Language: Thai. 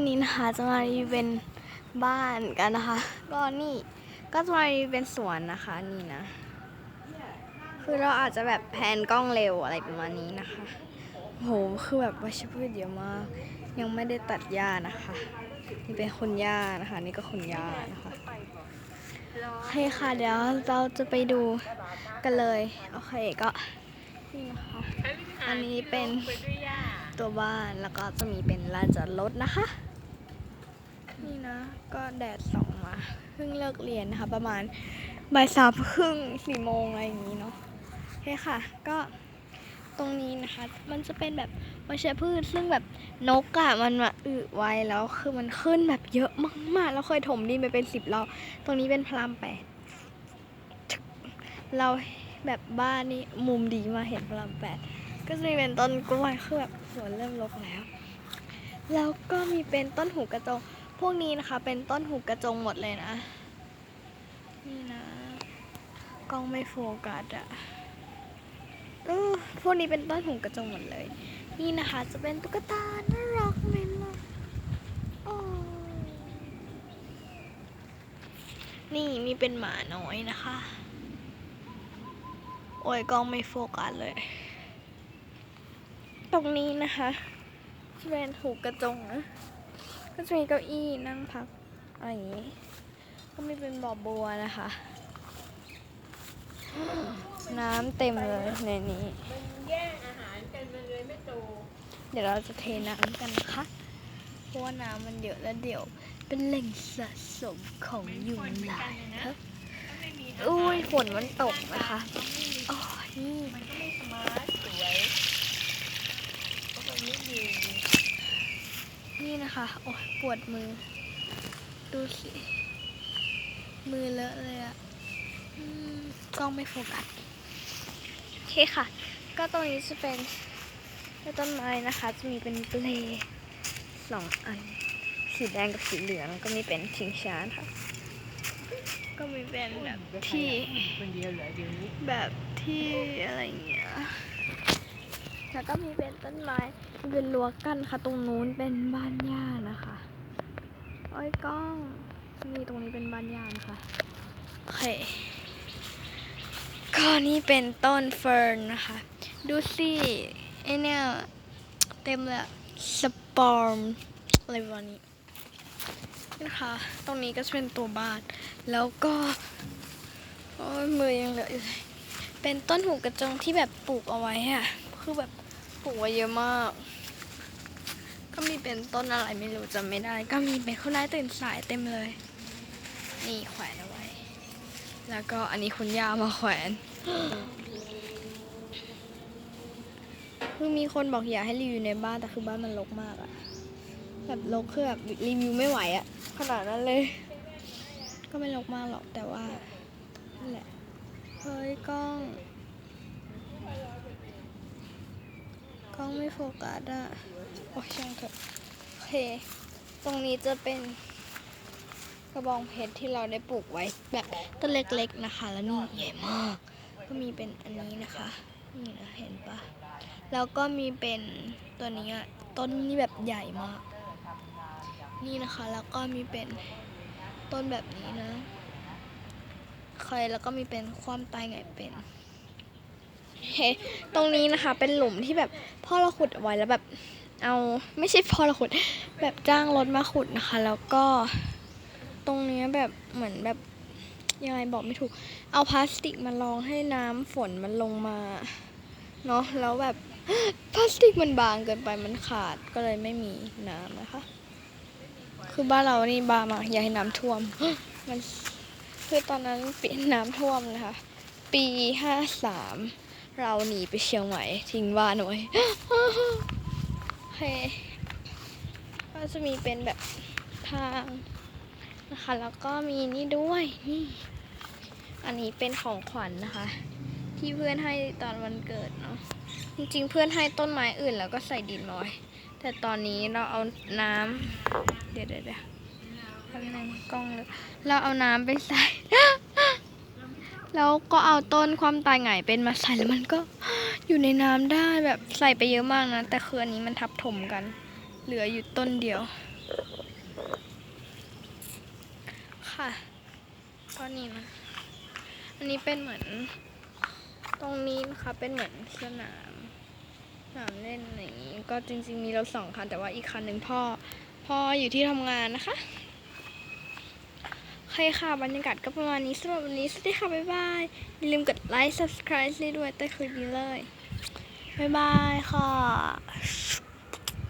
วันนี้นะคะจะมารีวิวเป็นบ้านกันนะคะ ก็นี่ก็จะมารีวิวเป็นสวนนะคะนี่นะ คือเราอาจจะแบบแพนกล้องเร็วอะไรประมาณนี้นะคะโหคือแบบวัชพืชเยอะมาก ยังไม่ได้ตัดหญ้านะคะ นี่เป็นคนหญ้านะคะ นี่ก็คนหญ้านะคะโอเคค่ะเดี๋ยวเราจะไปดูกันเลยโอเคก็นี่นะคะอันนี้เป็นตัวบ้านแล้วก็จะมีเป็นลานจอดรถนะคะ นี่นะ ก็แดดส่องมาเพิ่งเลิกเรียนนะคะ ประมาณบ่ายสามครึ่งสี่โมงอะไรอย่างนี้เนาะโอเคค่ะ ก็ตรงนี้นะคะ มันจะเป็นแบบวัชพืชซึ่งแบบนกอะมันมาอึไว้แล้วคือมันขึ้นแบบเยอะมากๆ แล้วเคยถมดินไปเป็นสิบรอบตรงนี้เป็นพลามแปดเราแบบบ้านนี่มุมดีมาเห็นพลามแปดก็จะมีเป็นต้นกล้วยคือแบบสวนเริ่มรกแล้ว แล้วก็มีเป็นต้นหูกระจง พวกนี้นะคะเป็นต้นหูกระจงหมดเลยนะ นี่นะ กล้องไม่โฟกัสอะเออพวกนี้เป็นต้นหูกระจงหมดเลย นี่นะคะจะเป็นตุ๊กตา น่ารักไหมล่ะโอ้นี่มีเป็นหมาน้อยนะคะ โอ้ยกล้องไม่โฟกัสเลย ตรงนี้นะคะเป็นหูกระจงนะ ก็จะมีเก้าอี้นั่งพักอะไรอย่างนี้ ก็มีเป็นบ่อบัวนะคะ น้ำเต็มเลยในนี้ แย่งอาหารกันมันเลยไม่โตเดี๋ยวเราจะเทน้ำกันนะคะ เพราะว่าน้ำมันเยอะแล้วเดี๋ยวเป็นแหล่งสะสมของยุงลายครับถ้าไม่มีอุ้ยฝนมันตกนะคะอ๋อนี่มันก็ไม่สมาร์ทสวยเพราะมันไม่มี นี่นะคะ โอ้ยปวดมือ ดูสิ มือเลอะเลยอะกล้องไม่โฟกัส โอเคค่ะ ก็ตรงนี้จะเป็นต้นไม้นะคะ จะมีเป็นเปลสองอัน สีแดงกับสีเหลือง ก็มีเป็นชิงช้าค่ะ ก็มีเป็นแบบที่แบบที่อะไรอย่างเงี้ย แล้วก็มีเป็นต้นไม้เป็นรั้วกั้นค่ะ ตรงนู้นเป็นบ้านหญ้านะคะโอ้ยกล้องนี่ตรงนี้เป็นบ้านหญ้านะคะโอเคก็นี่เป็นต้นเฟิร์นนะคะ ดูสิไอเนี่ยเต็มเลยสปอร์มอะไรประนี้นะคะ ตรงนี้ก็จะเป็นตัวบ้าน แล้วก็โอ้ยมือยังเหลืออยู่เลยเป็นต้นหูกระจงที่แบบปลูกเอาไว้อะ คือแบบปลูกไว้เยอะมาก ก็มีเป็นต้นอะไรไม่รู้จำไม่ได้ ก็มีเป็นข้าวไร้ตื่นสายเต็มเลย นี่แขวนเอาไว้ แล้วก็อันนี้คุณย่ามาแขวนคือมีคนบอกอยากให้รีวิวในบ้านแต่คือบ้านมันรกมากอะแบบรกคือแบบรีวิวไม่ไหวอะขนาดนั้นเลย ก็ไม่รกมากหรอกแต่ว่านั่นแหละเฮ้ยกล้อง กล้ องไม่โฟกัสอะโอ้ยช่างเถอะโอเค ตรงนี้จะเป็นกระบองเพชรที่เราได้ปลูกไว้แบบต้นเล็กๆนะคะ แล้วนี่ใหญ่มาก ก็มีเป็นอันนี้นะคะ นี่นะเห็นปะแล้วก็มีเป็นตัวนี้อะต้นนี้แบบใหญ่มาก นี่นะคะ แล้วก็มีเป็นต้นแบบนี้นะเคยแล้วก็มีเป็นความตายไงเป็น ตรงนี้นะคะ เป็นหลุมที่แบบพ่อเราขุดเอาไว้แล้วแบบเอาไม่ใช่พ่อเราขุด แบบจ้างรถมาขุดนะคะ แล้วก็ตรงเนี้ยแบบเหมือนแบบยังไงบอกไม่ถูก เอาพลาสติกมาลองให้น้ำฝนมันลงมาเนาะแล้วแบบพลาสติกมันบางเกินไปมันขาดก็เลยไม่มีน้ำนะคะ คือบ้านเรานี่บามากอย่าให้น้ำท่วม มันคือตอนนั้นปีน้ำท่วมนะคะ ปีห้าสาม เราหนีไปเชียงใหม่ทิ้งบ้านเอาไว้โอเคก็จะมีเป็นแบบทางนะคะ แล้วก็มีนี่ด้วยนี่ อันนี้เป็นของขวัญนะคะ ที่เพื่อนให้ตอนวันเกิดเนาะจริงๆเพื่อนให้ต้นไม้อื่นแล้วก็ใส่ดินมาไว้แต่ตอนนี้เราเอาน้ำเดี๋ยวเดี๋ยวเดี๋ยวแป๊บนึงกล้องเลยเราเอาน้ำไปใส่ แล้วก็เอาต้นความตายไงเป็นมาใส่แล้วมันก็อยู่ในน้ำได้แบบใส่ไปเยอะมากนะ แต่คืนนี้มันทับถมกัน เหลืออยู่ต้นเดียว ค่ะก็นี่นะอันนี้เป็นเหมือน ตรงนี้นะคะเป็นเหมือนสนามสนามเล่นอะไรอย่างนี้ ก็จริง ๆ มีเราสองคันแต่ว่าอีกคันหนึ่งพ่อพ่ออยู่ที่ทำงานนะคะ เคค่ะ บรรยากาศก็ประมาณนี้สำหรับวันนี้ สวัสดีค่ะ บ๊ายบาย อย่าลืมกดไลค์ subscribe ด้วยใต้คลิปนี้เลย บ๊ายบายค่ะ